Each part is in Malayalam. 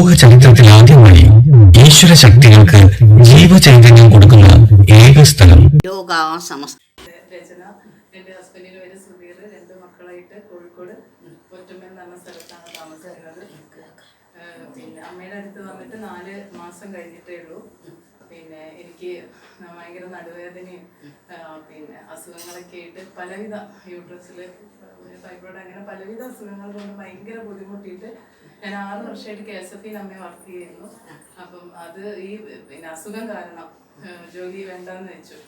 ലോക ചരിത്രത്തിൽ ആദ്യമായി ഈശ്വര ശക്തികൾക്ക് ജീവചൈതന്യം കൊടുക്കുന്ന ഏക സ്ഥലം. എന്റെ ഹസ്ബൻഡിന് പേര് സുധീർ രണ്ട് മക്കളായിട്ട് കോഴിക്കോട് ഒറ്റമ്മ എന്ന് പറഞ്ഞ സ്ഥലത്താണ് താമസിക്കുന്നത് പിന്നെ അമ്മയുടെ അടുത്ത് വന്നിട്ട് നാല് മാസം കഴിഞ്ഞിട്ടേ ഉള്ളൂ. പിന്നെ എനിക്ക് ഭയങ്കര നടുവേദനയും പിന്നെ അസുഖങ്ങളൊക്കെ ആയിട്ട് പലവിധ യൂട്രസിൽ ഫൈബ്രോയിഡ് അങ്ങനെ പലവിധ അസുഖങ്ങൾ കൊണ്ട് ഭയങ്കര ബുദ്ധിമുട്ടിയിട്ട് ഞാൻ ആറ് വർഷമായിട്ട് കെ എസ് എഫ് ഇ അമ്മയെ വർക്ക് ചെയ്യുന്നു. അപ്പം അത് ഈ പിന്നെ അസുഖം കാരണം ജോലി വേണ്ടെന്ന് വെച്ചു.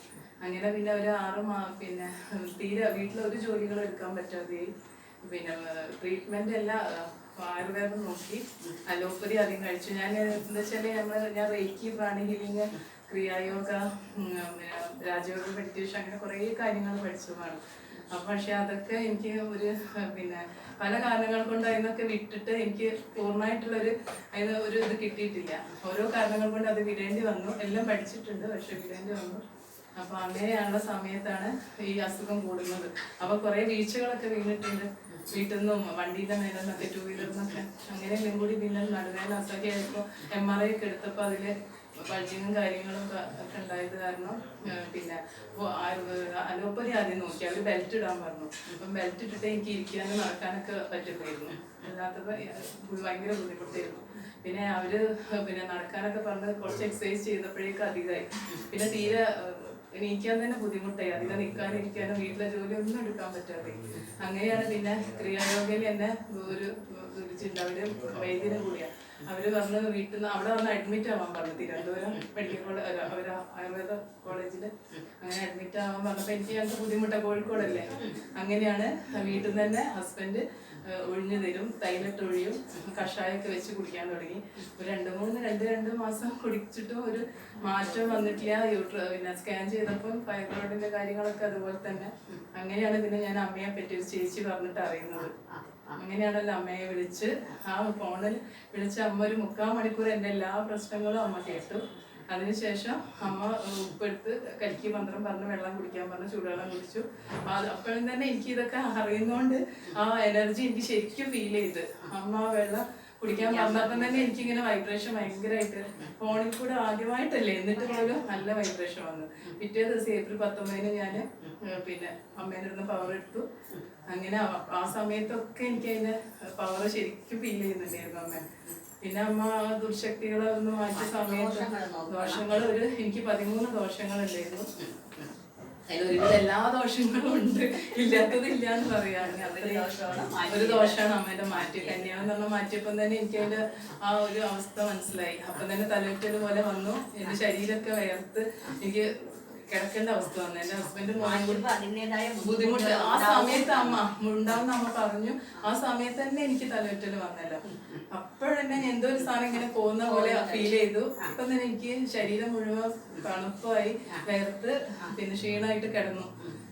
അങ്ങനെ പിന്നെ ഒരു ആറ് മാ പിന്നെ തീരെ വീട്ടിൽ ഒരു ജോലികൾ എടുക്കാൻ പറ്റാതെ പിന്നെ ട്രീറ്റ്മെന്റ് എല്ലാം ആയുർവേദം നോക്കി. അലോപ്പതി അധികം കഴിച്ചു. ഞാൻ എന്താ വെച്ചാൽ നമ്മൾ ഞാൻ റേക്കി പ്രാണി ഹീലിംഗ് ക്രിയായോഗ രാജയോഗ മെഡിറ്റേഷൻ അങ്ങനെ കുറേ കാര്യങ്ങൾ പഠിച്ചതാണ്. അപ്പം പക്ഷെ അതൊക്കെ എനിക്ക് ഒരു പിന്നെ പല കാരണങ്ങൾ കൊണ്ട് അതിനൊക്കെ വിട്ടിട്ട് എനിക്ക് പൂർണമായിട്ടുള്ളൊരു അതിന് ഒരു ഇത് കിട്ടിയിട്ടില്ല. ഓരോ കാരണങ്ങൾ കൊണ്ട് അത് വിടേണ്ടി വന്നു. എല്ലാം പഠിച്ചിട്ടുണ്ട് പക്ഷെ വിടേണ്ടി വന്നു. അപ്പൊ അങ്ങനെയുള്ള സമയത്താണ് ഈ അസുഖം കൂടുന്നത്. അപ്പൊ കുറേ വീഴ്ചകളൊക്കെ വീണിട്ടുണ്ട്. വീട്ടിൽ നിന്നും വണ്ടിയുടെ മേലെന്നൊക്കെ ടൂ വീലറിന്നൊക്കെ അങ്ങനെ എല്ലാം കൂടി പിന്നെ നടുവേദന ആയപ്പോൾ എം ആർ ഐ ഒക്കെ എടുത്തപ്പോൾ അതിൽ പഴിയും കാര്യങ്ങളും ഒക്കെ ഉണ്ടായത് കാരണം പിന്നെ അലോപ്പതി ആദ്യം നോക്കി. അവർ ബെൽറ്റ് ഇടാൻ പറഞ്ഞു. അപ്പം ബെൽറ്റ് ഇട്ടിട്ട് എനിക്ക് ഇരിക്കാനും നടക്കാനൊക്കെ പറ്റുമായിരുന്നു അല്ലാത്തപ്പോൾ ഭയങ്കര ബുദ്ധിമുട്ടായിരുന്നു. പിന്നെ അവർ പിന്നെ നടക്കാനൊക്കെ പറഞ്ഞ് കുറച്ച് എക്സസൈസ് ചെയ്തപ്പോഴേക്കും അധികമായി പിന്നെ തീരെ എണീക്കാൻ തന്നെ ബുദ്ധിമുട്ടായി. അധികം നിൽക്കാനിരിക്കാനും വീട്ടിലെ ജോലി ഒന്നും എടുക്കാൻ പറ്റാതെ. അങ്ങനെയാണ് പിന്നെ ക്രിയായോഗയിൽ എന്നെ ഒരു വിളിച്ചിട്ടുണ്ട്. അവർ വൈദ്യനെ കൂടിയാ. അവർ വന്ന് വീട്ടിൽ നിന്ന് അവിടെ വന്ന് അഡ്മിറ്റ് ആവാൻ പറഞ്ഞു. തിരുവനന്തപുരം മെഡിക്കൽ കോളേജ് അവർ ആയുർവേദ കോളേജിൽ അങ്ങനെ അഡ്മിറ്റ് ആവാൻ പറഞ്ഞപ്പോ എനിക്ക് ഞങ്ങൾക്ക് ബുദ്ധിമുട്ടാണ് കോഴിക്കോടല്ലേ? അങ്ങനെയാണ് വീട്ടിൽ നിന്ന് തന്നെ ഹസ്ബൻഡ് ഒഴിഞ്ഞു തരും തൈലത്തൊഴിയും കഷായമൊക്കെ വെച്ച് കുടിക്കാൻ തുടങ്ങി. ഒരു രണ്ട് മൂന്ന് രണ്ട് രണ്ട് മാസം കുടിച്ചിട്ടും ഒരു മാറ്റം വന്നിട്ടില്ല. യൂട്ര പിന്നെ സ്കാൻ ചെയ്തപ്പോൾ ഫൈബ്രോയിഡിന്റെ കാര്യങ്ങളൊക്കെ അതുപോലെ തന്നെ. അങ്ങനെയാണ് പിന്നെ ഞാൻ അമ്മയെ പറ്റി ഒരു ചേച്ചി പറഞ്ഞിട്ട് അറിയുന്നത്. അങ്ങനെയാണല്ലോ അമ്മയെ വിളിച്ച്. ആ ഫോണിൽ വിളിച്ച അമ്മ ഒരു മുക്കാൽ മണിക്കൂർ എന്റെ എല്ലാ പ്രശ്നങ്ങളും അമ്മ കേട്ടു. അതിനുശേഷം അമ്മ ഉപ്പെടുത്ത് കലക്കി മന്ത്രം പറഞ്ഞ് വെള്ളം കുടിക്കാൻ പറഞ്ഞ് ചൂടുവെള്ളം കുടിച്ചു. അത് അപ്പോഴും തന്നെ എനിക്ക് ഇതൊക്കെ അറിയുന്നോണ്ട് ആ എനർജി എനിക്ക് ശരിക്കും ഫീൽ ചെയ്ത്. അമ്മ വെള്ളം കുടിക്കാൻ പറഞ്ഞപ്പം തന്നെ എനിക്കിങ്ങനെ വൈബ്രേഷൻ ഭയങ്കരമായിട്ട് ഫോണിൽ കൂടെ ആദ്യമായിട്ടല്ലേ എന്നിട്ട് പോലും നല്ല വൈബ്രേഷൻ വന്നു. പിറ്റേ ദിവസം ഏപ്രിൽ പത്തൊമ്പതിന് ഞാൻ പിന്നെ അമ്മേന്റെ അടുത്ത് പവർ എടുത്തു. അങ്ങനെ ആ- സമയത്തൊക്കെ എനിക്ക് അതിന്റെ പവർ ശരിക്കും ഫീൽ ചെയ്യുന്നുണ്ടായിരുന്നു അമ്മ. പിന്നെ അമ്മ ആ ദുർശക്തികളെ ഒന്ന് മാറ്റിയ സമയത്ത് ദോഷങ്ങൾ ഒരു എനിക്ക് പതിമൂന്ന് ദോഷങ്ങളുണ്ടായിരുന്നു. അതിലൊരുവിധ എല്ലാ ദോഷങ്ങളും ഉണ്ട്. ഇല്ലാത്തത് ഇല്ല എന്ന് പറയാം ഒരു ദോഷമാണ് അമ്മേന്റെ മാറ്റി കന്യാന്ന് പറഞ്ഞ മാറ്റിയപ്പം തന്നെ എനിക്ക് അതിന്റെ ആ ഒരു അവസ്ഥ മനസ്സിലായി. അപ്പം തന്നെ തലവെറ്റൽ പോലെ വന്നു. എന്റെ ശരീരമൊക്കെ വയർത്ത് എനിക്ക് കിടക്കേണ്ട അവസ്ഥ വന്നു. എന്റെ ഹസ്ബൻഡ് മോനും കൂടി ബുദ്ധിമുട്ട്. ആ സമയത്ത് അമ്മ ഉണ്ടാവുന്ന അമ്മ പറഞ്ഞു. ആ സമയത്ത് തന്നെ എനിക്ക് തലവറ്റൽ വന്നല്ലോ. അപ്പോഴെന്നെ എന്തോ ഒരു സാധനം ഇങ്ങനെ പോകുന്ന പോലെ ഫീൽ ചെയ്തു. അപ്പൊ തന്നെ എനിക്ക് ശരീരം മുഴുവൻ തണുപ്പായി വേർത്ത് പിന്നെ ക്ഷീണമായിട്ട് കിടന്നു.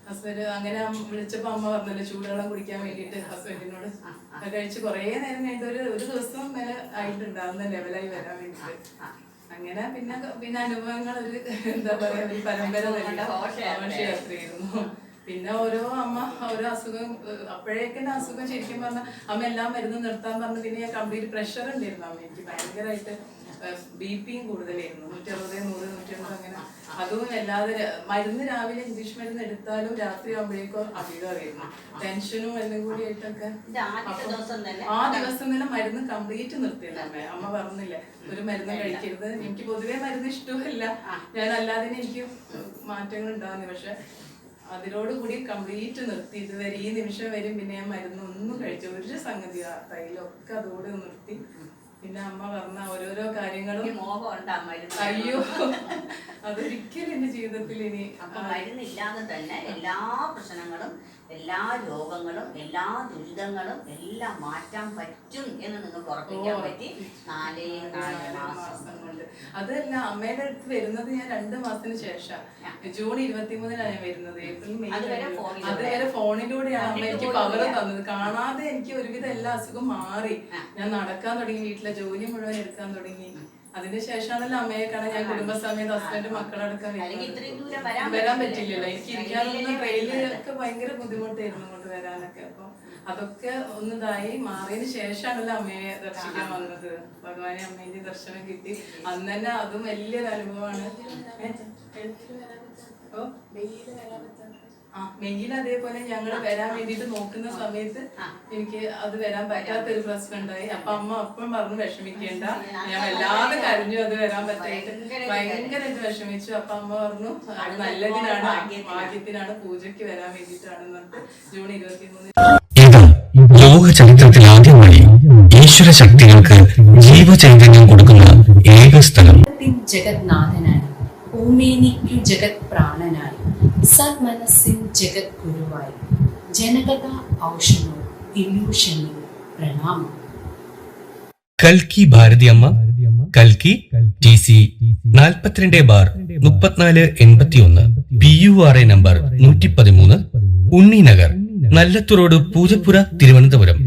ഹസ്ബൻഡ് അങ്ങനെ വിളിച്ചപ്പോ അമ്മ പറഞ്ഞല്ലോ ചൂടുവെള്ളം കുടിക്കാൻ വേണ്ടിട്ട് ഹസ്ബൻഡിനോട് കഴിച്ച് കുറേ നേരം കഴിഞ്ഞിട്ട് ഒരു ഒരു ദിവസം വരെ ആയിട്ടുണ്ടാവുന്ന ലെവലായി വരാൻ വേണ്ടിയിട്ട്. അങ്ങനെ പിന്നെ പിന്നെ അനുഭവങ്ങൾ ഒരു എന്താ പറയാ ഒരു പരമ്പര തന്നെ ഘോഷയാത്രയായിരുന്നു പിന്നെ ഓരോ അമ്മ ഓരോ അസുഖം അപ്പോഴേക്ക് അസുഖം ശരിക്കും പറഞ്ഞാൽ അമ്മ എല്ലാം മരുന്ന് നിർത്താൻ പറഞ്ഞു പിന്നെ ഞാൻ കംപ്ലീറ്റ് പ്രഷർ ഉണ്ടായിരുന്നു അമ്മ എനിക്ക് ഭയങ്കരമായിട്ട് ബി പിയും കൂടുതലായിരുന്നു. നൂറ്റി അറുപത് നൂറ് നൂറ്റി അമ്പത് അങ്ങനെ. അതും അല്ലാതെ മരുന്ന് രാവിലെ ഇംഗ്ലീഷ് മരുന്ന് എടുത്താലും രാത്രി ആകുമ്പോഴേക്കും അധികമായിരുന്നു. ടെൻഷനും എല്ലാം കൂടി ആയിട്ടൊക്കെ. ആ ദിവസം തന്നെ മരുന്ന് കംപ്ലീറ്റ് നിർത്തിയില്ല അമ്മ. അമ്മ പറഞ്ഞില്ല ഒരു മരുന്ന് കഴിക്കരുത്. എനിക്ക് പൊതുവേ മരുന്ന് ഇഷ്ടമല്ല ഞാൻ അല്ലാതെ എനിക്ക് മാറ്റങ്ങൾ ഉണ്ടാവുന്നു പക്ഷെ അതിനോട് കൂടി കംപ്ലീറ്റ് നിർത്തി. ഇതുവരെ ഈ നിമിഷം വരും പിന്നെ ഞാൻ മരുന്ന് ഒന്നും കഴിച്ചു ഒരു സംഗതി തൈലൊക്കെ അതോടെ നിർത്തി. പിന്നെ അമ്മ പറഞ്ഞ ഓരോരോ കാര്യങ്ങളും മോഹം ഉണ്ടാ മരുന്ന് അയ്യോ. അതൊരിക്കലും എന്റെ ജീവിതത്തിൽ ഇനി അപ്പൊ മരുന്നില്ലാതെ തന്നെ എല്ലാ പ്രശ്നങ്ങളും എല്ലാ രോഗങ്ങളും എല്ലാ ദുരിതങ്ങളും എല്ലാം മാറ്റാൻ പറ്റും എന്ന് നിങ്ങൾക്ക് ഉറപ്പിക്കാൻ പറ്റി. നാലേ നാല് മാസം. കൊണ്ട് അതല്ല അമ്മയുടെ അടുത്ത് വരുന്നത് ഞാൻ രണ്ട് മാസത്തിന് ശേഷം. ജൂൺ ഇരുപത്തിമൂന്നിനാണ് ഞാൻ വരുന്നത്. ഏപ്രിൽ മെയ് അതുവരെ. ഫോണിലൂടെയാണ് അമ്മ എനിക്ക് പകരം തന്നത്. കാണാതെ എനിക്ക് ഒരുവിധം എല്ലാ അസുഖം മാറി. ഞാൻ നടക്കാൻ തുടങ്ങി വീട്ടിലെ ജോലി മുഴുവൻ എടുക്കാൻ തുടങ്ങി. അതിനുശേഷമാണല്ലോ അമ്മയെ കാണാൻ ഞാൻ കുടുംബസമേത ഹസ്ബൻഡ് മക്കളടക്കം വരാൻ പറ്റില്ലല്ലോ. എനിക്ക് ഇരിക്കാനൊന്നും ട്രെയിനിലൊക്കെ ഭയങ്കര ബുദ്ധിമുട്ടായിരുന്നു കൊണ്ട് വരാനൊക്കെ. അപ്പൊ അതൊക്കെ ഒന്നതായി മാറിയതിന് ശേഷമാണല്ലോ അമ്മയെ ദർശിക്കാൻ വന്നത്. ഭഗവാനെ അമ്മേന്റെ ദർശനം കിട്ടി. അന്ന് തന്നെ അതും വലിയൊരു അനുഭവമാണ്? ഓ? മെയ്യിൽ അതേപോലെ ഞങ്ങൾ വരാൻ വേണ്ടിട്ട് നോക്കുന്ന സമയത്ത് എനിക്ക് അത് വരാൻ പറ്റാത്ത ഒരു പ്രശ്നം ഉണ്ടായി അപ്പൊ അമ്മ അപ്പം പറഞ്ഞു വിഷമിക്കേണ്ട. ഞാൻ വല്ലാതെ കരഞ്ഞു അത് വരാൻ പറ്റായിട്ട്. ഭയങ്കരമായിട്ട് വിഷമിച്ചു. അപ്പൊ അമ്മ പറഞ്ഞു അത് നല്ലതിനാണ്. ഭാഗ്യത്തിനാണ് പൂജയ്ക്ക് വരാൻ വേണ്ടിയിട്ടാണെന്ന് പറഞ്ഞിട്ട് ജൂൺ ഇരുപത്തി മൂന്ന് ഇത് ലോക ചരിത്രത്തിൽ ആദ്യമായി ഈശ്വര ശക്തികൾക്ക് ജീവചൈതന്യം കൊടുക്കുന്ന ഏക സ്ഥലം. ജഗത്നാഥനായി ഭൂമേനിക്കു ജഗത് പ്രാണനായി സന്മനസ്സിൻ ജഗത് ഗുരുവായി ജനകഥ ഔഷണോ ഇല്യൂഷനിൽ പ്രണാമം. കൽക്കി ഭാരതിയമ്മ കൽക്കി ടി സി നാൽപ്പത്തിരണ്ട് ബാർ മുപ്പത്തിനാല് എൺപത്തിയൊന്ന്. P U R A number നൂറ്റി പതിമൂന്ന് ഉണ്ണിനഗർ നല്ലത്തു റോഡ് പൂജപ്പുര തിരുവനന്തപുരം.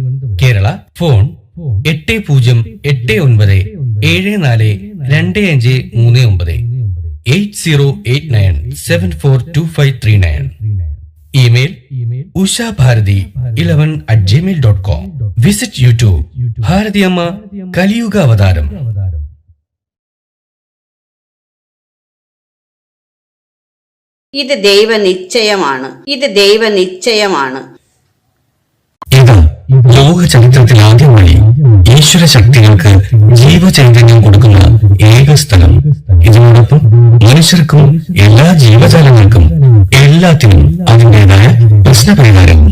കേരള ഫോൺ എട്ട് പൂജ്യം എട്ട് ഒൻപത് ഏഴ് നാല് രണ്ട് അഞ്ച് മൂന്ന് ഒമ്പത് eight zero eight nine seven four two five three nine. Email Usha Bharathi eleven at Gmail dot com visit YouTube Bharathiyamma കലിയുഗ അവതാരം ഇത് ദൈവനിശ്ചയമാണ്. ഇത് ദൈവനിശ്ചയമാണ്. ഇത് ലോക ചരിത്രത്തിൽ ആദ്യമായി ഈശ്വര ശക്തികൾക്ക് ജീവചൈതന്യം കൊടുക്കുന്ന ഏക സ്ഥലം. ഇതിനോടൊപ്പം മനുഷ്യർക്കും എല്ലാ ജീവജാലങ്ങൾക്കും എല്ലാത്തിനും അതിന്റെതായ പ്രശ്നപരിഹാരവും